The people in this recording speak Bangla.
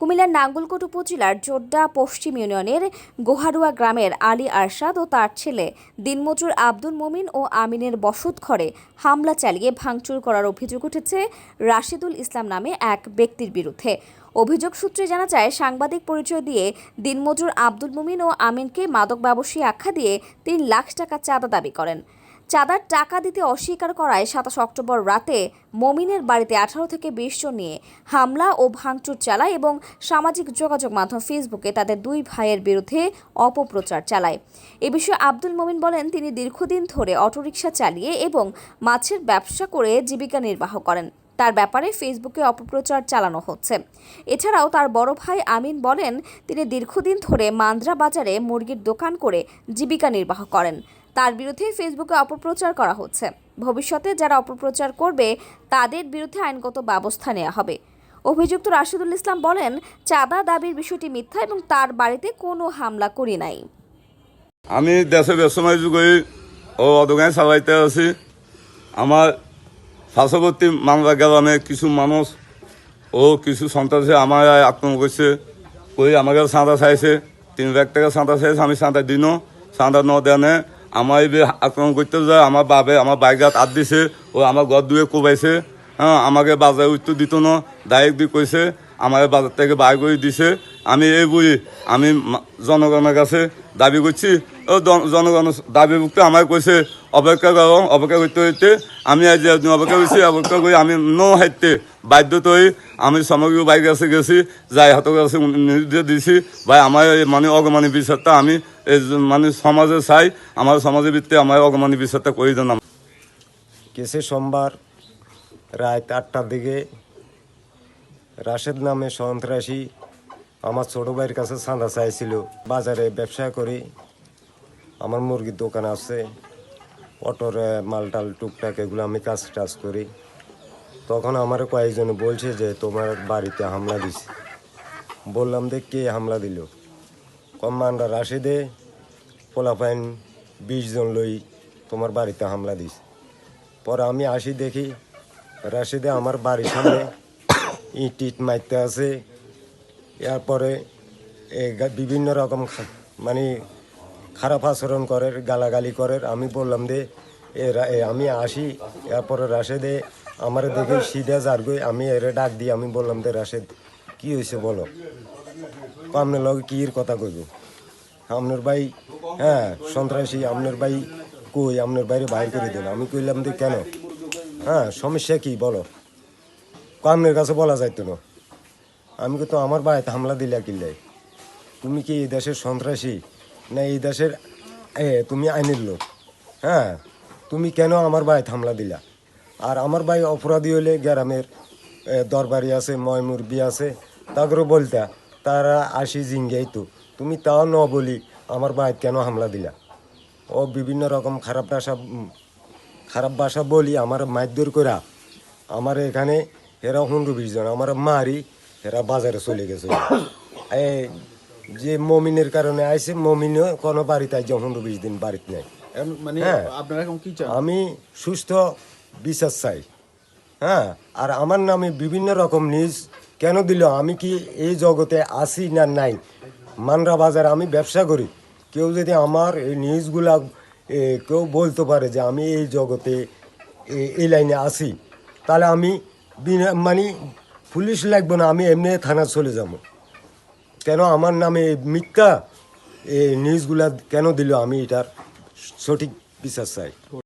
কুমিল্লার নাঙ্গলকোট উপজেলার জোড্ডা পশ্চিম ইউনিয়নের গোহারুয়া গ্রামের আলী আরশাদ ও তার ছেলে দিনমজুর আব্দুল মমিন ও আমিনের বসত ঘরে হামলা চালিয়ে ভাঙচুর করার অভিযোগ উঠেছে রাশিদুল ইসলাম নামে এক ব্যক্তির বিরুদ্ধে। অভিযোগ সূত্রে জানা যায়, সাংবাদিক পরিচয় দিয়ে দিনমজুর আব্দুল মুমিন ও আমিনকে মাদক ব্যবসায়ী আখ্যা দিয়ে তিন লাখ টাকা চাঁদা দাবি করেন। চাঁদার টাকা দিতে অস্বীকার করায় সাতাশ অক্টোবর রাতে মমিনের বাড়িতে আঠারো থেকে বিশ জন নিয়ে হামলা ও ভাঙচুর চালায় এবং সামাজিক যোগাযোগ মাধ্যম ফেসবুকে তাদের দুই ভাইয়ের বিরুদ্ধে অপপ্রচার চালায়। এ বিষয়ে আব্দুল মমিন বলেন, তিনি দীর্ঘদিন ধরে অটোরিকশা চালিয়ে এবং মাছের ব্যবসা করে জীবিকা নির্বাহ করেন। তার ব্যাপারে ফেসবুকে অপপ্রচার চালানো হচ্ছে। এছাড়াও তার বড় ভাই আমিন বলেন, তিনি দীর্ঘদিন ধরে মান্দ্রা বাজারে মুরগির দোকান করে জীবিকা নির্বাহ করেন। তার বিরুদ্ধে ফেসবুকে অপপ্রচার করা হচ্ছে। ভবিষ্যতে যারা অপপ্রচার করবে, তাদের বিরুদ্ধে আইনগত ব্যবস্থা নেওয়া হবে। অভিযুক্ত রাশিদুল ইসলাম বলেন, চাঁদা দাবির বিষয়টি মিথ্যা এবং তার বাড়িতে কোনো হামলা করি নাই। আমি দেশে ব্যবসায় যুগে ও দোকান চালাইতে আছি। আমার পার্শ্ববর্তী মামলা গ্রামে কিছু মানুষ ও কিছু সন্ত্রাসী আমার আক্রমণ করছে। করে আমাকে চাঁদা চাইছে, তিন লাখ টাকা চাঁদা চাইছে, আমি চাঁদা দিনও, চাঁদা ন দেনে আমার আক্রমণ করতে যায়, আমার বাবে আমার বাইকাত আট দিছে, ও আমার ঘর দুয়ে কোবাইছে। হ্যাঁ আমাকে বাজারে উত্তর দিত না ডাইরেক্ট দি কইছে, আমার বাজার থেকে বাইর করে দিছে। আমি এই বই আমি জনগণের কাছে দাবি করছি জনগণ দাবি মুক্ত আমার কইছে অপেক্ষা করো অপেক্ষা করতে হইতে আমি আজ অপেক্ষা করছি অপেক্ষা করে আমি ন হাইতে বাধ্য হয়ে আমি সামগ্রিক বাইক কাছে গেছি, যাই হাতের কাছে নির্দেশ দিছি, ভাই আমার মানে অগমানি বিচারটা আমি এই মানে সমাজে চাই আমার সমাজের ভিত্তিতে আমার অগমানি বিচারটা করে দেন কেসে সোমবার রাত আটটার দিকে রাশেদ নামে সন্ত্রাসী আমার ছোট ভাইয়ের কাছে চাঁদা চাইছিল। বাজারে ব্যবসা করি আমার মুরগির দোকান আছে। অটোর আহ, মালটাল টুকটাক এগুলো আমি কাজ টাজ করি। তখন আমার কয়েকজন বলছে যে তোমার বাড়িতে হামলা দিছে। বললাম যে কে হামলা দিল? কমান্ডার রাশেদে পোলাপাইন বিশ জন লই তোমার বাড়িতে হামলা দিছে। পরে আমি আসি দেখি রাশিদে আমার বাড়ির সামনে ইট ইট মারতে আছে। এরপরে বিভিন্ন রকম মানে খারাপ আচরণ করে, গালাগালি করে। আমি বললাম, দে আমি আসি। এরপরে রাশেদে আমার দেখে সিধা যারগই আমি এর ডাক দিই আমি বললাম, দে, রাশেদ, কি হয়েছে বলো? আপনার লগে কি কথা কইব? আপনার ভাই হ্যাঁ সন্ত্রাসী আপনার ভাই কই? আপনার বাইরে বাইর করে দেন আমি কইলাম যে কেন? হ্যাঁ সমস্যা কি, বলো? আপনার কাছে বলা যাইতো না। আমি তো আমার বাড়িতে হামলা দিলা কিল্লাই তুমি কি এই দেশের সন্ত্রাসী? না এই দেশের, এ, তুমি আইনের লোক হ্যাঁ? তুমি কেন আমার বাড়িতে হামলা দিলা? আর আমার ভাই অপরাধী হলে গ্রামের দরবারি আছে ময়মুরবি আছে তাদেরও বলতা, তারা আসি জিঙ্গাই তো। তুমি তাও ন বলি আমার বাড়িতে কেন হামলা দিলা? ও বিভিন্ন রকম খারাপ ভাষা খারাপ ভাষা বলি আমার মারধর করা আমার এখানে এরা হুন্ডু বিশ জন, আমার মারি এরা বাজারে চলে গেছে। এই যে মমিনের কারণে আইসে মমিনও কোনো বাড়িতে আইছে হুন্ডু বিশ দিন বাড়িতে নেই। মানে হ্যাঁ। আপনারা এখন কি চান? আমি সুস্থ বিচার চাই। হ্যাঁ আর আমার নামে বিভিন্ন রকম নিউজ কেন দিল? আমি কি এই জগতে আসি না নাই? মানরা বাজার আমি ব্যবসা করি। কেউ যদি আমার এই নিউজগুলা কেউ বলতে পারে যে আমি এই জগতে এই লাইনে আসি তাহলে আমি মানে পুলিশ লাগবে না আমি এমনি থানা চলে যাব। কেন আমার নামে মিথ্যা? এই নিউজগুলা কেন দিল আমি? এটার সঠিক বিচার চাই।